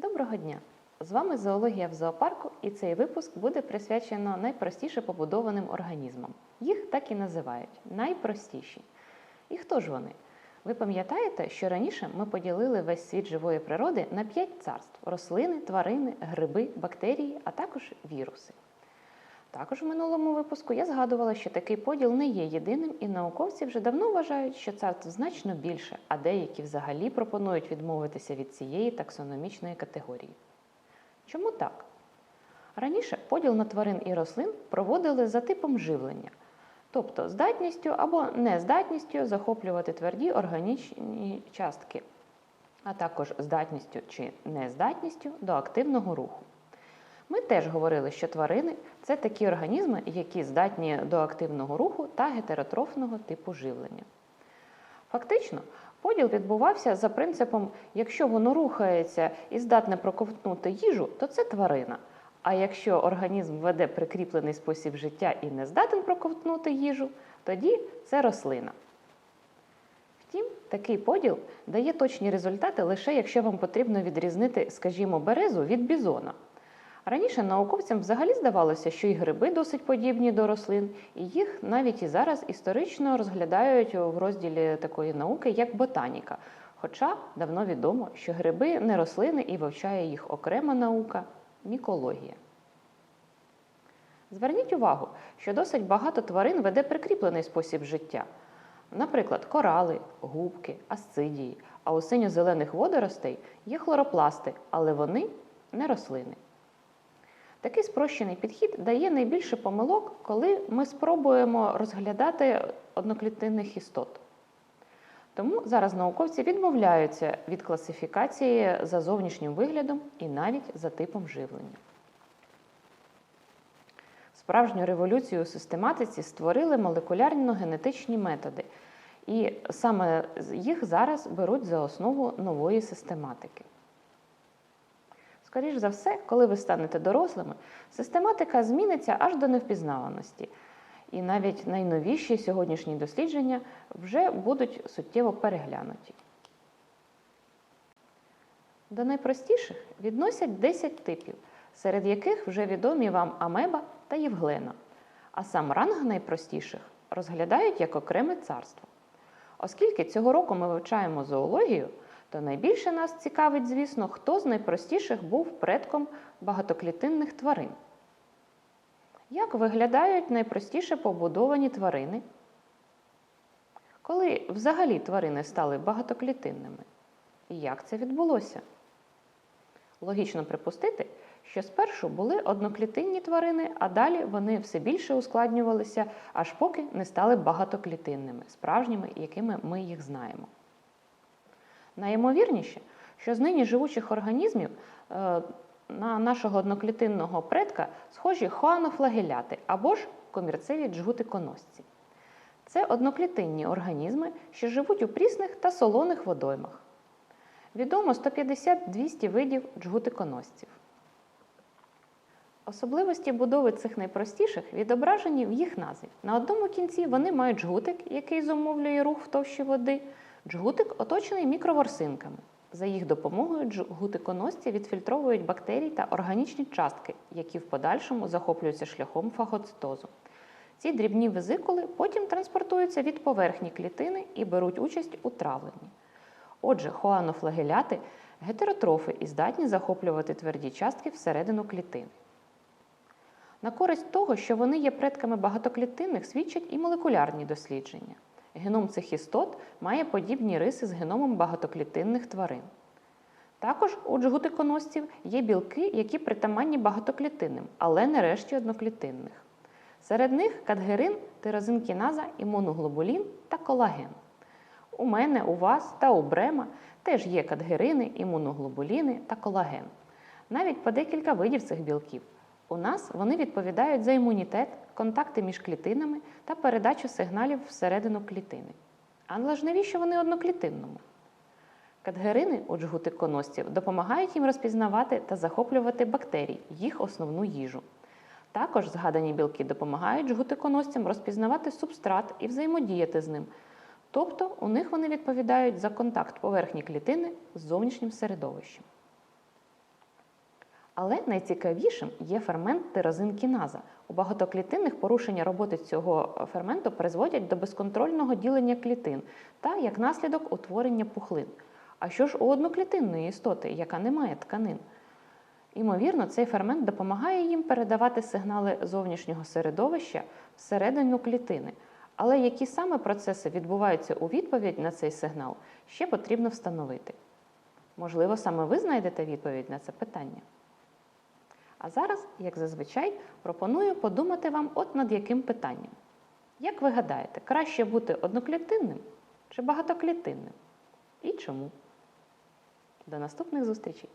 Доброго дня! З вами зоологія в зоопарку, і цей випуск буде присвячено найпростіше побудованим організмам. Їх так і називають найпростіші. І хто ж вони? Ви пам'ятаєте, що раніше ми поділили весь світ живої природи на п'ять царств: рослини, тварини, гриби, бактерії, а також віруси. Також в минулому випуску я згадувала, що такий поділ не є єдиним, і науковці вже давно вважають, що царств значно більше, а деякі взагалі пропонують відмовитися від цієї таксономічної категорії. Чому так? Раніше поділ на тварин і рослин проводили за типом живлення, тобто здатністю або нездатністю захоплювати тверді органічні частки, а також здатністю чи нездатністю до активного руху. Ми теж говорили, що тварини це такі організми, які здатні до активного руху та гетеротрофного типу живлення. Фактично, поділ відбувався за принципом: якщо воно рухається і здатне проковтнути їжу, то це тварина. А якщо організм веде прикріплений спосіб життя і не здатен проковтнути їжу, тоді це рослина. Втім, такий поділ дає точні результати лише якщо вам потрібно відрізнити, скажімо, березу від бізона. Раніше науковцям взагалі здавалося, що і гриби досить подібні до рослин, і їх навіть і зараз історично розглядають в розділі такої науки, як ботаніка. Хоча давно відомо, що гриби не рослини і вивчає їх окрема наука мікологія. Зверніть увагу, що досить багато тварин веде прикріплений спосіб життя. Наприклад, корали, губки, асцидії, а у синьо-зелених водоростей є хлоропласти, але вони не рослини. Такий спрощений підхід дає найбільше помилок, коли ми спробуємо розглядати одноклітинних істот. Тому зараз науковці відмовляються від класифікації за зовнішнім виглядом і навіть за типом живлення. Справжню революцію у систематиці створили молекулярно-генетичні методи, і саме їх зараз беруть за основу нової систематики. Скоріш за все, коли ви станете дорослими, систематика зміниться аж до невпізнаваності. І навіть найновіші сьогоднішні дослідження вже будуть суттєво переглянуті. До найпростіших відносять 10 типів, серед яких вже відомі вам амеба та євглена. А сам ранг найпростіших розглядають як окреме царство. Оскільки цього року ми вивчаємо зоологію, то найбільше нас цікавить, звісно, хто з найпростіших був предком багатоклітинних тварин. Як виглядають найпростіше побудовані тварини? Коли взагалі тварини стали багатоклітинними? І як це відбулося? Логічно припустити, що спершу були одноклітинні тварини, а далі вони все більше ускладнювалися, аж поки не стали багатоклітинними, справжніми, якими ми їх знаємо. Найімовірніше, що з нині живучих організмів е, на нашого одноклітинного предка схожі хоанофлагеляти або ж комірцеві джгутиконосці. Це одноклітинні організми, що живуть у прісних та солоних водоймах. Відомо 150-200 видів джгутиконосців. Особливості будови цих найпростіших відображені в їх назві. На одному кінці вони мають джгутик, який зумовлює рух в товщі води. Джгутик оточений мікроворсинками. За їх допомогою джгутиконосці відфільтровують бактерії та органічні частки, які в подальшому захоплюються шляхом фагоцитозу. Ці дрібні везикули потім транспортуються від поверхні клітини і беруть участь у травленні. Отже, хоанофлагеляти гетеротрофи і здатні захоплювати тверді частки всередину клітини. На користь того, що вони є предками багатоклітинних, свідчать і молекулярні дослідження. Геном цих істот має подібні риси з геномом багатоклітинних тварин. Також у джгутиконосців є білки, які притаманні багатоклітинним, але не решті одноклітинних. Серед них кадгерин, тирозинкіназа, імуноглобулін та колаген. У мене, у вас та у брема теж є кадгерини, імуноглобуліни та колаген. Навіть по декілька видів цих білків. У нас вони відповідають за імунітет, контакти між клітинами та передачу сигналів всередину клітини. Але ж навіщо вони одноклітинному? Кадгерини у джгутиконосців допомагають їм розпізнавати та захоплювати бактерій, їх основну їжу. Також згадані білки допомагають джгутиконосцям розпізнавати субстрат і взаємодіяти з ним. Тобто у них вони відповідають за контакт поверхні клітини з зовнішнім середовищем. Але найцікавішим є фермент тирозинкіназа. У багатоклітинних порушення роботи цього ферменту призводять до безконтрольного ділення клітин та як наслідок утворення пухлин. А що ж у одноклітинної істоти, яка не має тканин? Імовірно, цей фермент допомагає їм передавати сигнали зовнішнього середовища всередину клітини. Але які саме процеси відбуваються у відповідь на цей сигнал, ще потрібно встановити. Можливо, саме ви знайдете відповідь на це питання. А зараз, як зазвичай, пропоную подумати вам от над яким питанням. Як ви гадаєте, краще бути одноклітинним чи багатоклітинним? І чому? До наступних зустрічей!